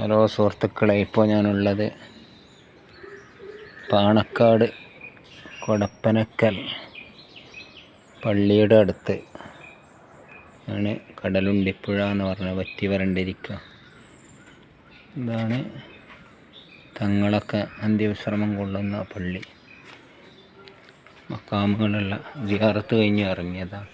Hello സുഹൃത്തുക്കളെ ഇപ്പോൾ ഞാനുള്ളത് പാണക്കാട് കൊടപ്പനക്കൽ പള്ളിയുടെ അടുത്ത് ആണ് കടലുണ്ടിപ്പുഴ എന്ന് പറഞ്ഞ വറ്റി വരണ്ടിരിക്കുക. ഇതാണ് തങ്ങളൊക്കെ അന്ത്യവിശ്രമം കൊള്ളുന്ന പള്ളി. മക്കാമുകളുള്ള ജിയാറത്ത് കഴിഞ്ഞ് ഇറങ്ങിയതാണ്.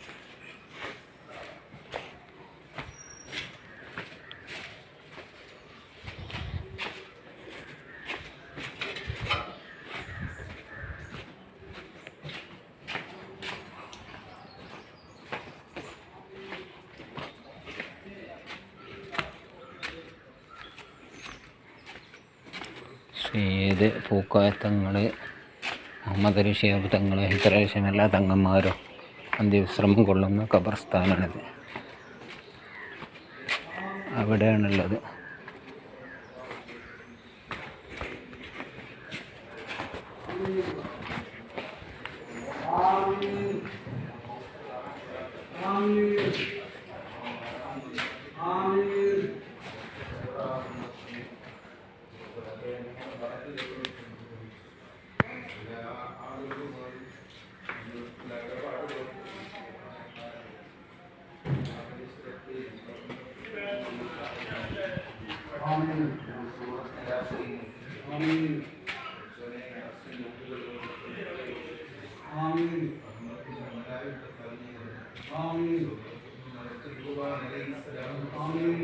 സയ്യിദ് പൂക്കോയ മുഹമ്മദ് അലി ഷിഹാബ് തങ്ങൾ ഹിത്രേഷ്യം എല്ലാ തങ്ങന്മാരും അന്ത്യവിശ്രമം കൊള്ളുന്ന ഖബർസ്ഥാനാണിത്. അവിടെയാണുള്ളത്. آمين آمين آمين آمين آمين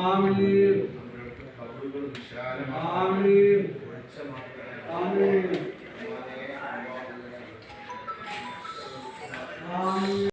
ആമീൻ വിശാലമാക്കണമേ